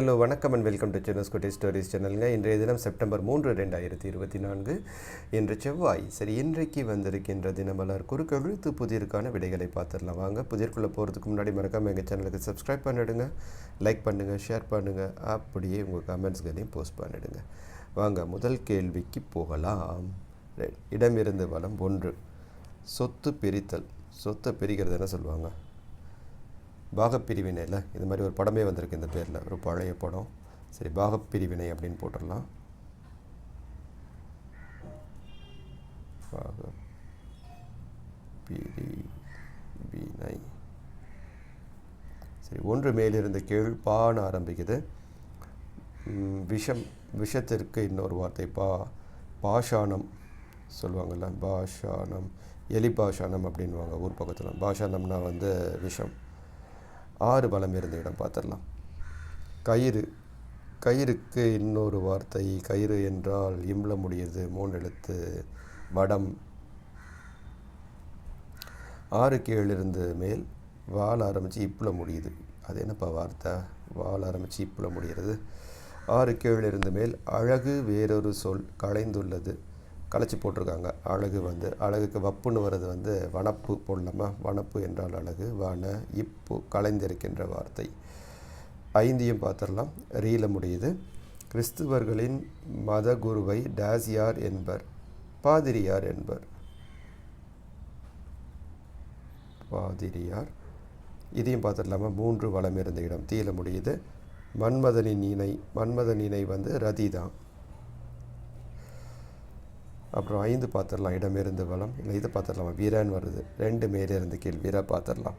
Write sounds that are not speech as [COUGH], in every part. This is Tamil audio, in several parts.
ஹலோ வணக்கம் அண்ட் வெல்கம் டு சென்னஸ் குட்டி ஸ்டோரிஸ் சேனலுங்க இன்றைய தினம் செப்டம்பர் மூன்று ரெண்டாயிரத்தி இருபத்தி நான்கு. இன்று செவ்வாய். சரி இன்றைக்கு வந்திருக்கின்ற தினமலர் குறுக்கெழுத்து புதிருக்கான விடைகளை பார்த்துடலாம். வாங்க புதிர்க்குள்ளே போகிறதுக்கு முன்னாடி மறக்காமல் எங்கள் சேனலுக்கு சப்ஸ்கிரைப் பண்ணிவிடுங்க லைக் பண்ணுங்கள் ஷேர் பண்ணுங்கள் அப்படியே உங்கள் கமெண்ட்ஸ்களையும் போஸ்ட் பண்ணிவிடுங்க வாங்க முதல் கேள்விக்கு போகலாம். இடமிருந்து வளம் ஒன்று. சொத்து பிரித்தல். சொத்தை பிரிக்கிறது என்ன சொல்லுவாங்க? பாகப்பிரிவினையில் இது மாதிரி ஒரு படமே வந்திருக்கு இந்த பேரில். ஒரு பழைய படம். சரி பாகப்பிரிவினை அப்படின்னு போட்டுடலாம். பாக பிரிவினை சரி ஒன்று மேலிருந்து கீழ் பான்னு ஆரம்பிக்குது விஷம் விஷத்திற்கு இன்னொரு வார்த்தை பா பாஷாணம் சொல்லுவாங்கள்ல பாஷாணம் எலி பாஷாணம் அப்படின்வாங்க ஊர் பக்கத்தில். பாஷாணம்னா வந்து விஷம். ஆறு பலம் இருந்த இடம் பார்த்துடலாம். கயிறு கயிறுக்கு இன்னொரு வார்த்தை கயிறு என்றால் இம்ல முடியுது மூணு எழுத்து வடம். ஆறு கீழிருந்து மேல் வால் ஆரம்பித்து இப்பில் முடியுது. அது என்னப்பா வார்த்தை? வால் ஆரம்பித்து இப்பில் முடிகிறது. ஆறு கீழிருந்து மேல் அழகு வேறொரு சொல் களைந்துள்ளது களைச்சி போட்டிருக்காங்க. அழகு வந்து அழகுக்கு வப்புன்னு வர்றது வந்து வனப்பு போடலாமா வனப்பு என்றால் அழகு வன இப்பு கலைந்திருக்கின்ற வார்த்தை. ஐந்தையும் பார்த்துடலாம். ரீல முடியுது. கிறிஸ்துவர்களின் மத குருவை டாசியார் என்பர் பாதிரியார் என்பர். பாதிரியார். இதையும் பார்த்துடலாமா? மூன்று வளம் இருந்த இடம். தீல முடியுது. மன்மதனின் இணை மன்மதன் இணை வந்து ரதி தான் அப்புறம் ஐந்து பார்த்துடலாம் இடமிருந்து வளம். இல்லை இது பார்த்துடலாம் வீரன் வருது. ரெண்டு மேலே இருந்து கீழ் வீர பார்த்துடலாம்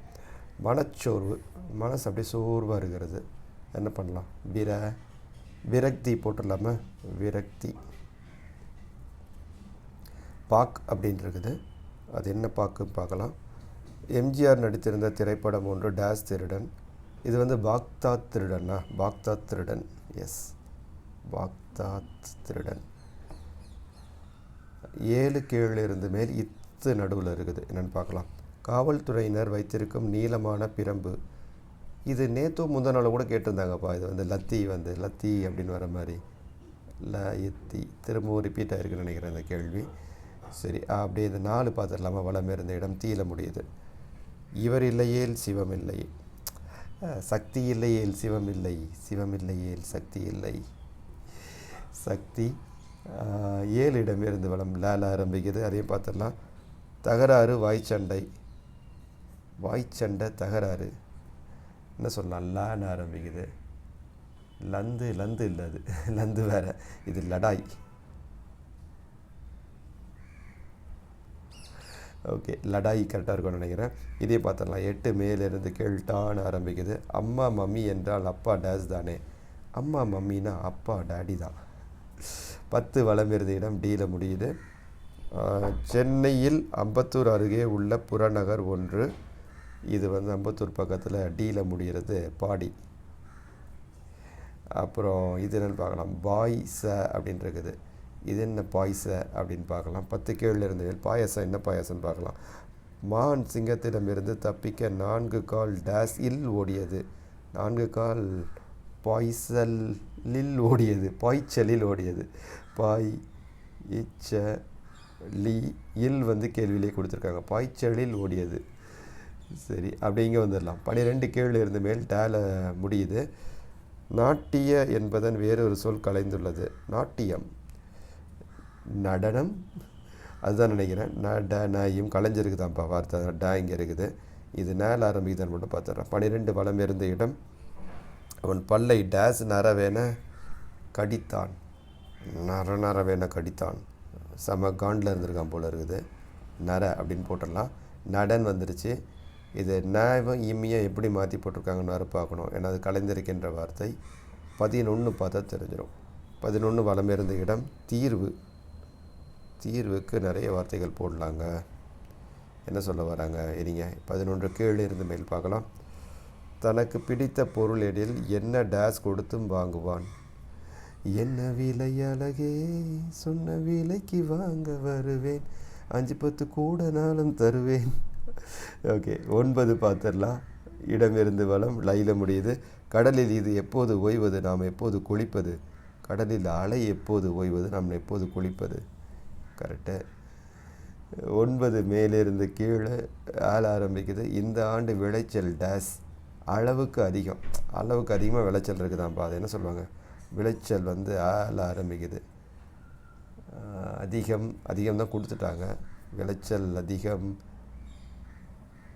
மனச்சோர்வு மனசு அப்படியே சோர்வாக இருக்கிறது. என்ன பண்ணலாம்? விர விரக்தி போட்டுடலாமா? விரக்தி. பாக் அப்படின்னு இருக்குது. அது என்ன பாக்குன்னு பார்க்கலாம். எம்ஜிஆர் நடித்திருந்த திரைப்படம் ஒன்று டேஸ் திருடன். இது வந்து பாக்தாத் திருடனா? பாக்தாத் திருடன். எஸ் பாக்தாத் திருடன். ஏழு கீழே இருந்து மேல் இத்து நடுவில் இருக்குது. என்னென்னு பார்க்கலாம். காவல்துறையினர் வைத்திருக்கும் நீளமான பிரம்பு. இது நேற்று முந்தா நாள் கூட கேட்டிருந்தாங்கப்பா. இது வந்து லத்தி வந்து லத்தி அப்படின்னு வர மாதிரி. ல எத்தி திரும்பவும் ரிப்பீட் ஆகிருக்குன்னு நினைக்கிறேன் அந்த கேள்வி. சரி அப்படியே இந்த நாலு பார்த்துடலாமா? வளம் இருந்த இடம் தீல முடியுது. இவர் இல்லையேல் சிவம் இல்லை. சக்தி இல்லையேல் சிவம் இல்லை. சிவம் இல்லையேல் சக்தி இல்லை. சக்தி ஏழு இடமிருந்து வளம் லேல ஆரம்பிக்குது. அதையும் பார்த்துடலாம். தகராறு வாய்ச்சண்டை. வாய்ச்சண்டை தகராறு. என்ன சொல்லலாம்? லான்னு ஆரம்பிக்குது. லந்து லந்து இல்லை அது. [LAUGHS] லந்து வேற. இது லடாய். ஓகே லடாய் கரெக்டாக இருக்கும்னு நினைக்கிறேன். இதே பார்த்துடலாம். எட்டு மேலேருந்து கேள்டான்னு ஆரம்பிக்குது. அம்மா மம்மி என்றால் அப்பா டேஸ் தானே. அம்மா மம்மினா அப்பா டேடி தான். பத்து வளம் இருந்த இடம் டீல முடியுது. சென்னையில் அம்பத்தூர் அருகே உள்ள புறநகர் ஒன்று. இது வந்து அம்பத்தூர் பக்கத்தில் டீல முடிகிறது பாடி. அப்புறம் இது என்னென்னு பார்க்கலாம். பாய்ஸ அப்படின்னு இருக்குது. இது என்ன பாய்ஸ அப்படின்னு பார்க்கலாம். பத்து கீழில் இருந்து பாயசம் என்ன பாயசம்னு பார்க்கலாம். மான் சிங்கத்திடமிருந்து தப்பிக்க நான்கு கால் டேஸ் இல் ஓடியது. நான்கு கால் பாய்சலில் ஓடியது பாய்ச்சலில் ஓடியது. பாய் இச்ச லி இல் வந்து கேள்வியிலே கொடுத்துருக்காங்க. பாய்ச்சலில் ஓடியது. சரி அப்படி இங்கே வந்துடலாம். பன்னிரெண்டு கேள்வி இருந்த மேல் டேல முடியுது. நாட்டிய என்பதன் வேறொரு சொல் கலைந்துள்ளது. நாட்டியம் நடனம். அதுதான் நினைக்கிறேன். நடனையும் கலைஞருக்கு தான்ப்பா வார்த்தை. டா இங்கே இருக்குது. இது நேல ஆரம்பிக்குதான்னு மட்டும் பார்த்துட்றேன். பன்னிரெண்டு வளம் இருந்த இடம் அவன் பல்லை டேஸ் நரவேன கடித்தான். நர நரவேன கடித்தான். செம காண்டில் இருந்திருக்கான் போல இருக்குது. நர அப்படின்னு போட்டுடலாம். நடன் வந்துருச்சு. இது நேவம் இம்மியை எப்படி மாற்றி போட்டிருக்காங்கன்னு வர பார்க்கணும். ஏன்னா அது கலைந்திருக்கின்ற வார்த்தை. பதினொன்று பார்த்தா தெரிஞ்சிடும் பதினொன்று வளம் இருந்த இடம் தீர்வு. தீர்வுக்கு நிறைய வார்த்தைகள் போடலாங்க. என்ன சொல்ல வராங்க? இருங்க பதினொன்று கீழே இருந்து மேல் பார்க்கலாம். தனக்கு பிடித்த பொருள் எடில் என்ன டேஸ் கொடுத்தும் வாங்குவான்? என்ன விலை அழகே சொன்ன விலைக்கு வாங்க வருவேன். அஞ்சு பத்து கூட நாளும் தருவேன். ஓகே ஒன்பது பார்த்துடலாம். இடமிருந்து வளம் லயில முடியுது. கடலில் இது எப்போது ஓய்வது? நாம் எப்போது குளிப்பது? கடலில் அலை எப்போது ஓய்வது? நாம் எப்போது குளிப்பது? கரெக்டு. ஒன்பது மேலிருந்து கீழே ஆள ஆரம்பிக்குது. இந்த ஆண்டு விளைச்சல் டேஸ். அளவுக்கு அதிகம். அளவுக்கு அதிகமாக விளைச்சல் இருக்குதான்ப்பா அது என்ன சொல்லுவாங்க? விளைச்சல் வந்து ஆள ஆரம்பிக்குது. அதிகம் அதிகம் தான் கொடுத்துட்டாங்க. விளைச்சல் அதிகம்.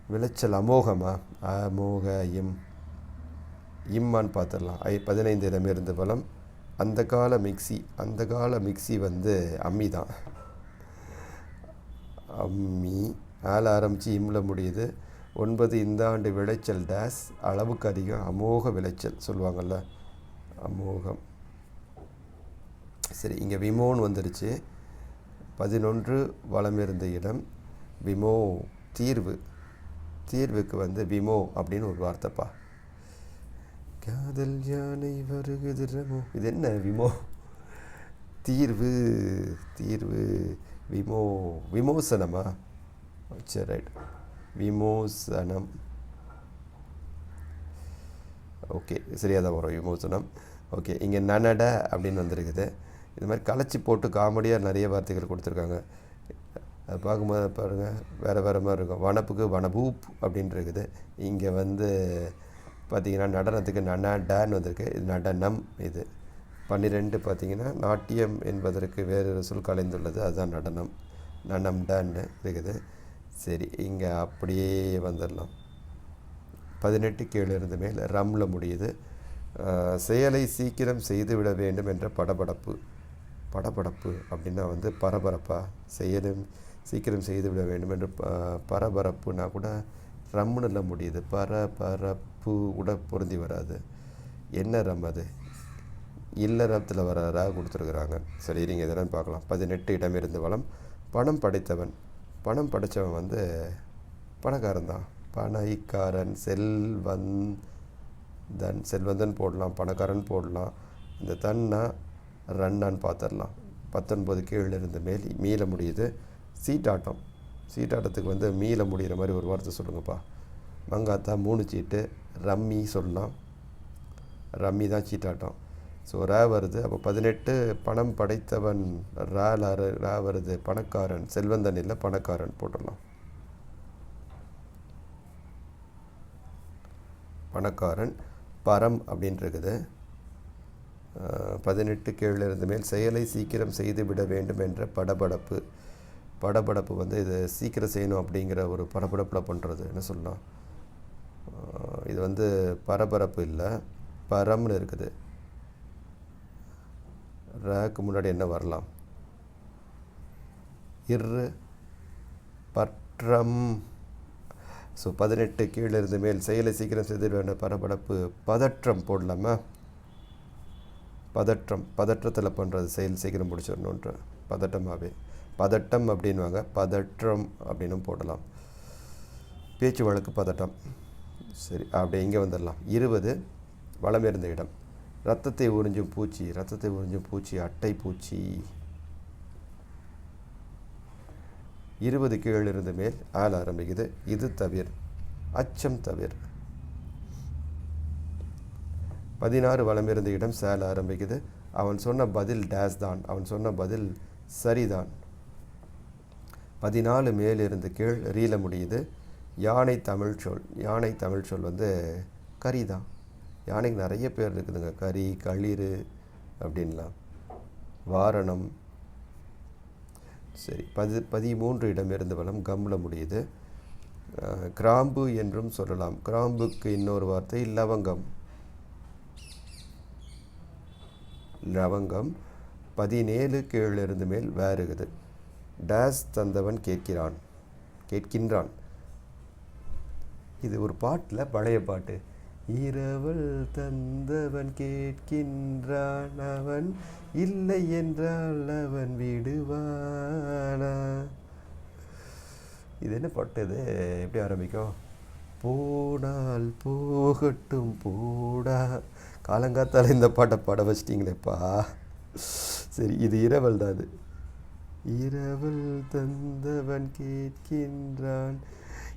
விளைச்சல் அமோகமா? அமோக இம் இம்மான்னு பார்த்துடலாம். ஐ பதினைந்து இடமிருந்து பலம். அந்த கால மிக்ஸி அந்த கால மிக்ஸி வந்து அம்மி தான். அம்மி. ஆள ஆரம்பித்து இம்மில் முடியுது. ஒன்பது இந்த ஆண்டு விளைச்சல் டேஸ் அளவுக்கு அதிகம் அமோக விளைச்சல் சொல்லுவாங்கள்ல அமோகம். சரி இங்கே விமோன்னு வந்துருச்சு. பதினொன்று வளம் இருந்த இடம் விமோ தீர்வு. தீர்வுக்கு வந்து விமோ அப்படின்னு ஒரு வார்த்தைப்பா. காதல் யானை வருகுது ரமோ. இது என்ன விமோ? தீர்வு தீர்வு விமோ விமோசனமா? சரி ரைட் விமோசனம் ஓகே சரியாக தான் வரும் விமோசனம் ஓகே இங்கே நனட அப்படின்னு வந்திருக்குது இது மாதிரி கலைச்சி போட்டு காமெடியாக நிறைய வார்த்தைகள் கொடுத்துருக்காங்க அது பார்க்கும்போது பாருங்கள் வேறு வேறு மாதிரி இருக்கும் வனப்புக்கு வனபூப் அப்படின்னு இருக்குது இங்கே வந்து பார்த்திங்கன்னா நடனத்துக்கு நனடன்னு வந்திருக்கு இது நடனம் இது பன்னிரெண்டு பார்த்திங்கன்னா நாட்டியம் என்பதற்கு வேறு சொல் கலைந்துள்ளது அதுதான் நடனம் நனம் டன்னு இருக்குது சரி இங்கே அப்படியே வந்துடலாம். பதினெட்டு கீழே இருந்து மேல் ரம்மில் முடியுது. செயலை சீக்கிரம் செய்துவிட வேண்டும் என்ற படபடப்பு. படபடப்பு அப்படின்னா வந்து பரபரப்பாக செயலும் சீக்கிரம் செய்துவிட வேண்டும் என்று பரபரப்புனா கூட ரம்முன்னுல முடியுது. பரபரப்பு கூட பொருந்தி வராது. என்ன ரம் அது? இல்லறத்தில் வர ரா கொடுத்துருக்குறாங்க. சரி இருங்க இதெல்லாம் பார்க்கலாம். பதினெட்டு இடமிருந்து வளம் பணம் படைத்தவன். பணம் படைத்தவன் வந்து பணக்காரன் தான் பணக்காரன் செல்வந்தன் செல்வந்தன் போடலாம் பணக்காரன் போடலாம். இந்த தன்னா ரன்னான்னு பார்த்துடலாம் பத்தொன்பது கீழே இருந்து மேல் மீள முடியுது. சீட்டாட்டம். சீட்டாட்டத்துக்கு வந்து மீள முடிகிற மாதிரி ஒரு வார்த்தை சொல்லுங்கப்பா. மங்காத்தா மூணு சீட்டு. ரம்மி சொல்லலாம். ரம்மி தான் சீட்டாட்டம். ஸோ ரா வருது. அப்போ பதினெட்டு பணம் படைத்தவன் ரா லாரு ரா வருது. பணக்காரன் செல்வந்தன் இல்லை பணக்காரன் போட்டுடலாம். பணக்காரன் பரம் அப்படின்னு இருக்குது பதினெட்டு கீழே இருந்து மேல் செயலை சீக்கிரம் செய்து விட வேண்டும் என்ற படபடப்பு. படபடப்பு வந்து இது சீக்கிரம் செய்யணும் அப்படிங்கிற ஒரு படபடப்பில் பண்ணுறது என்ன சொல்லலாம்? இது வந்து பரபரப்பு இல்லை. பரம்னு இருக்குது. ரேக்கு முன்னாடி என்ன வரலாம்? இரு பற்றம். ஸோ பதினெட்டு கீழே இருந்து மேல். செயலை சீக்கிரம் செய்து வேண்டிய பரபரப்பு. பதற்றம் போடலாமா? பதற்றம். பதற்றத்தில் பண்ணுறது செயல் சீக்கிரம் முடிச்சிடணுன்ற பதட்டமாகவே பதட்டம் அப்படின்வாங்க பதற்றம் அப்படின்னும் போடலாம். பேச்சு வழக்கு பதட்டம். சரி அப்படியே இங்கே வந்துடலாம். இருபது வளம் இருந்த இடம். ரத்தத்தை உறிஞ்சும் பூச்சி ரத்தத்தை உறிஞ்சும் பூச்சி அட்டை பூச்சி. இருபது கீழ் இருந்து மேல் ஆள ஆரம்பிக்குது. இது தவிர அச்சம் தவிர. பதினாறு வளமிருந்த இடம் சேல ஆரம்பிக்குது. அவன் சொன்ன பதில் டேஸ் தான். அவன் சொன்ன பதில் சரிதான் பதினாலு மேலிருந்து கீழ் ரீல முடியுது. யானை தமிழ் சொல் யானை தமிழ் சொல் வந்து கரி தான். யானைக்கு நிறைய பேர் இருக்குதுங்க. கரி களிறு அப்படின்லாம். வாரணம். சரி பதி பதிமூன்று இடமிருந்து வளம் கம்மில் முடியுது கிராம்பு என்றும் சொல்லலாம். கிராம்புக்கு இன்னொரு வார்த்தை லவங்கம். லவங்கம் பதினேழு கீழிருந்து மேல் வேறுகுது டேஸ் தந்தவன் கேட்கிறான். கேட்கின்றான். இது ஒரு பாட்டில் பழைய பாட்டு. இரவல் தந்தவன் கேட்கின்றான் அவன் இல்லை என்றால் அவன் விடுவானா? இது என்ன பாட்டு இது? எப்படி ஆரம்பிக்கும்? போனால் போகட்டும் போடா. காலங்காத்தால் இந்த பாட்டை பாட வச்சிட்டிங்களேப்பா. சரி இது இரவல் தான் அது. இரவல் தந்தவன் கேட்கின்றான்